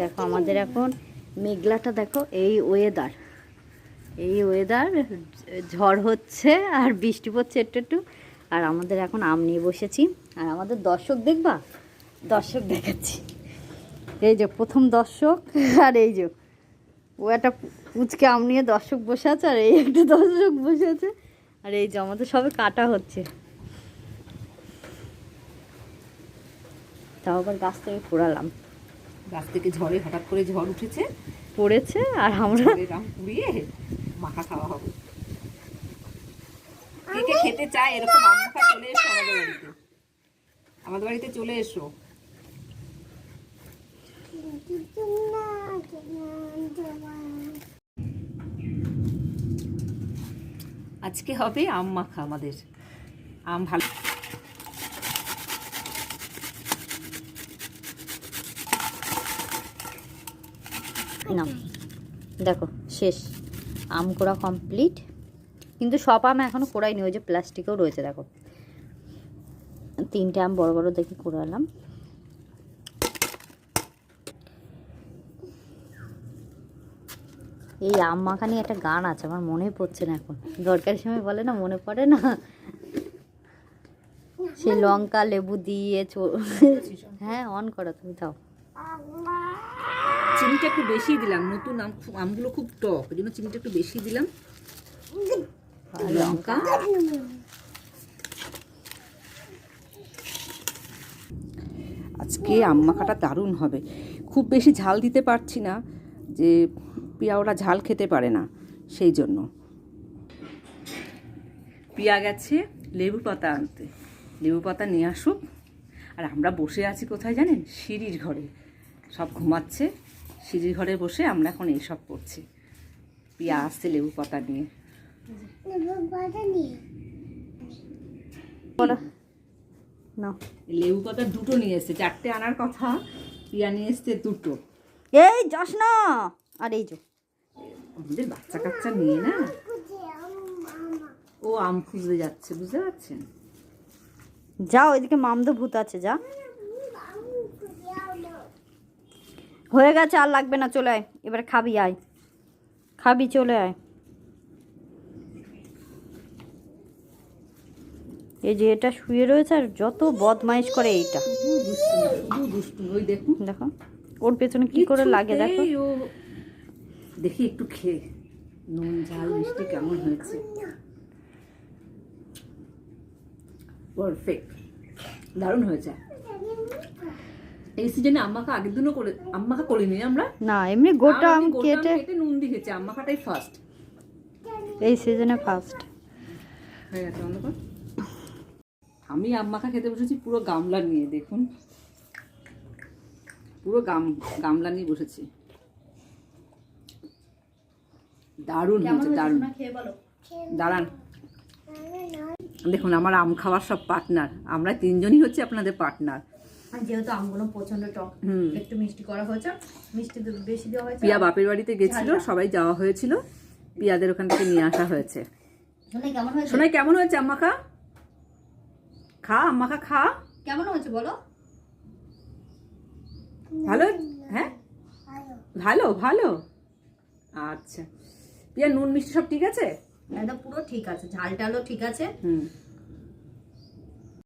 দেখো, আমাদের এখন মেঘলাটা দেখো, এই ওয়েদার এই ওয়েদার ঝড় হচ্ছে আর বৃষ্টি পড়ছে একটু একটু। আর আমাদের এখন আম নিয়ে বসেছি। আর আমাদের দর্শক দেখবা? দর্শক দেখাচ্ছি। এই যে প্রথম দর্শক, আর এই যে ও একটা পুচকে আম নিয়ে দর্শক বসে আছে, আর এই একটা দর্শক বসে আছে। আর এই যে আমাদের সবে কাটা হচ্ছে। তাও আবার গাছ থেকে কুড়ালাম গাছ থেকে ঝড়ে হঠাৎ করে ঝড় উঠেছে। পড়েছে আর আমরা আম পুড়িয়ে মাখা খাওয়া হবে। কে কে খেতে চায় এরকম আম মাখা চলে এসো আমাদের বাড়িতে। আমাদের বাড়িতে চলে এসো। আজকে হবে আম মাখা আমাদের। আম ভালো না। দেখো, শেষ। আম কোড়া কমপ্লিট কিন্তু সব আম এখনও কোড়াইনি ওই যে প্লাস্টিকেও রয়েছে, দেখো। তিনটে আম বড় বড় দেখে কোড়ালাম। এই আম মাখানি একটা গান আছে, আমার মনে পড়ছে না এখন। দরকারি সময় বলে না, মনে পড়ে না? সেই লঙ্কা লেবু দিয়ে হ্যাঁ অন করো, তুমি দাও চিনিটা একটু বেশি দিলাম। নতুন আম আমগুলো খুব টক ওই জন্য চিনিটা একটু বেশি দিলাম। লঙ্কা। আজকে আম মাখাটা দারুণ হবে। খুব বেশি ঝাল দিতে পারছি না, যে পিয়া ওরা ঝাল খেতে পারে না, সেই জন্য। পিয়া গেছে লেবু পাতা আনতে। লেবু পাতা নিয়ে আসুক। আর আমরা বসে আছি কোথায় জানেন? সিঁড়ির ঘরে। সব ঘুমাচ্ছে। সিঁড়ির ঘরে বসে আমরা এখন এইসব করছি। পিয়া আসছে লেবু পাতা নিয়ে। বলো। না লেবু পাতা দুটো নিয়ে এসছে চারটে আনার কথা পিয়া নিয়ে এসছে দুটো। এই যাস না আর এই যে। আমাদের বাচ্চা কাচ্চা নিয়ে না। ও আম খুঁজতে যাচ্ছে বুঝতে পারছেন? যা ওইদিকে মামদো ভূত আছে যা। হয়ে গেছে, আর লাগবে না, চলে আয়। এবার খাবি, আয়। খাবি, চলে আয়। এই যে এটা শুয়ে রয়েছে, আর যত বদমাইশ করে এইটা। দেখো, ওর পেছনে কি করে লাগে, দেখো। দেখি, একটু খেয়ে। নুন, ঝাল, মিষ্টি কেমন হয়েছে। পারফেক্ট দারুণ হয়েছে। এই সিজনে আম্মাকে আগের দিনও করে আম্মাকে করিনি আমরা? না এমনি গোটা আম কেটে কেটে নুন দিয়ে খেয়েছি আম্মাকাটাই ফার্স্ট এই সিজনে ফার্স্ট হয়ে গেছে বন্ধ কর। আমি আম্মাখা খেতে বসেছি পুরো গামলা নিয়ে দেখুন। পুরো গাম গামলা নিয়ে বসেছি। দারুণ হয়েছে দারুণ। দাঁড়ান। দেখুন আমার আম খাওয়ার সব পার্টনার আমরা তিনজনই হচ্ছে আপনাদের পার্টনার যেহেতু আমগুলো প্রচণ্ড টক একটু মিষ্টি করা হয়েছে মিষ্টি বেশি দেওয়া হয়েছে। পিয়া বাপের বাড়িতে গেছিল সবাই যাওয়া হয়েছিল পিয়াদের ওখান থেকে নিয়ে আসা হয়েছে। শুনে কেমন হয়েছে? শোনাই কেমন হয়েছে আম্মাখা খা? আম্মাখা খা কেমন হয়েছে বলো? ভালো? হ্যাঁ? ভালো ভালো। আচ্ছা। পিয়া নুন মিষ্টি সব ঠিক আছে? একদম পুরো ঠিক আছে ঝাল টালও ঠিক আছে। হুম।